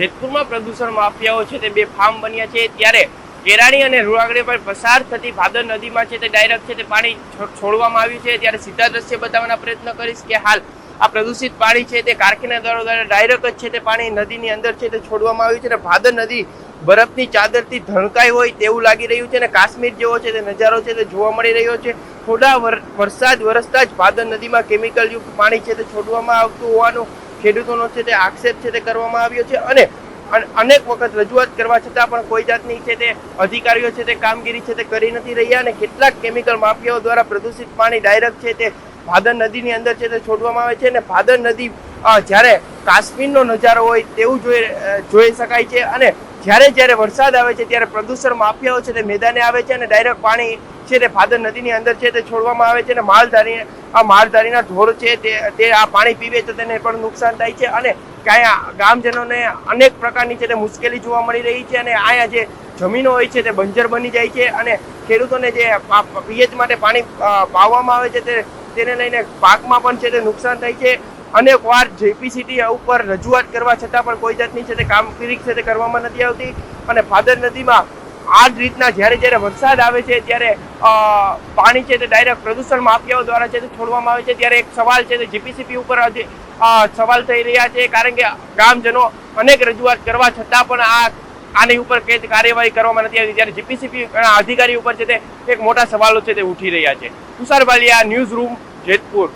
જેતપુરમાં પ્રદૂષણ માફિયાઓ છે તે બે ફાર્મ બન્યા છે. ત્યારે કેરાણી અને રૂવાગડી પર પસાર થતી ભાદર નદીમાં છે તે ડાયરેક્ટ છે તે પાણી છોડવામાં આવ્યું છે. ત્યારે સીધા દ્રશ્ય બતાવવાના પ્રયત્ન કરીશ કે હાલ આ પ્રદૂષિત પાણી છે તે કારખાના દ્વારા ડાયરેક્ટ જ છે તે પાણી નદીની અંદર છે તે છોડવામાં આવ્યું છે અને ભાદર નદી બરફની ચાદરથી ધણકાઈ હોય તેવું લાગી રહ્યું છે અને કાશ્મીર જેવો છે તે નજારો છે તે જોવા મળી રહ્યો છે. થોડા વર- વરસાદ વરસતા જ ભાદર નદીમાં કેમિકલયુક્ત પાણી છે તે છોડવામાં આવતું હોવાનું ખેડૂતોનો છે તે આક્ષેપ છે તે કરવામાં આવ્યો છે અને અનેક વખત રજૂઆત કરવા છતાં પણ કોઈ જાતની છે તે અધિકારીઓ છે તે કામગીરી છે તે કરી નથી રહ્યા અને કેટલાક કેમિકલ માફિયાઓ દ્વારા પ્રદૂષિત પાણી ડાયરેક્ટ છે તે ભાદર નદીની અંદર છે તે છોડવામાં આવે છે અને ભાદર નદી જ્યારે કાશ્મીરનો નજારો હોય તેવું જોઈ જોઈ શકાય છે અને જ્યારે જ્યારે વરસાદ આવે છે ત્યારે પ્રદૂષણ માફિયાઓ છે તે મેદાને આવે છે અને ડાયરેક્ટ પાણી છે તે ભાદર નદીની અંદર છે તે છોડવામાં આવે છે અને માલધારી આ માલધારીના ઢોર છે તે તે આ પાણી પીવે તો તેને પણ નુકસાન થાય છે અને ક્યાંય ગામજનોને અનેક પ્રકારની છે તે મુશ્કેલી જોવા મળી રહી છે અને અહીંયા જે જમીનો હોય છે તે બંજર બની જાય છે અને ખેડૂતોને જે પીએચ માટે પાણી પાવવામાં આવે છે તે તેને લઈને પાકમાં પણ છે તે નુકસાન થાય છે. અનેક વાર જેપીસીટી ઉપર રજૂઆત કરવા છતાં પણ કોઈ જાતની છે તે કામગીરી છે તે કરવામાં નથી આવતી અને ફાદર નદીમાં આ જ રીતના જ્યારે જ્યારે વરસાદ આવે છે, ત્યારે પાણી છે તે ડાયરેક્ટ પ્રદૂષણ માફિયાઓ દ્વારા છે તે છોડવામાં આવે છે. ત્યારે એક સવાલ છે તે જીપીસીપી ઉપર સવાલ થઈ રહ્યા છે. કારણ કે ગામજનો અનેક રજૂઆત કરવા છતાં પણ આ, આની ઉપર જ કાર્યવાહી કરવામાં નથી આવી. ત્યારે જીપીસીપી અધિકારી ઉપર છે તે એક મોટા સવાલો છે તે ઉઠી રહ્યા છે. Tushar Baliya news room Jetpur.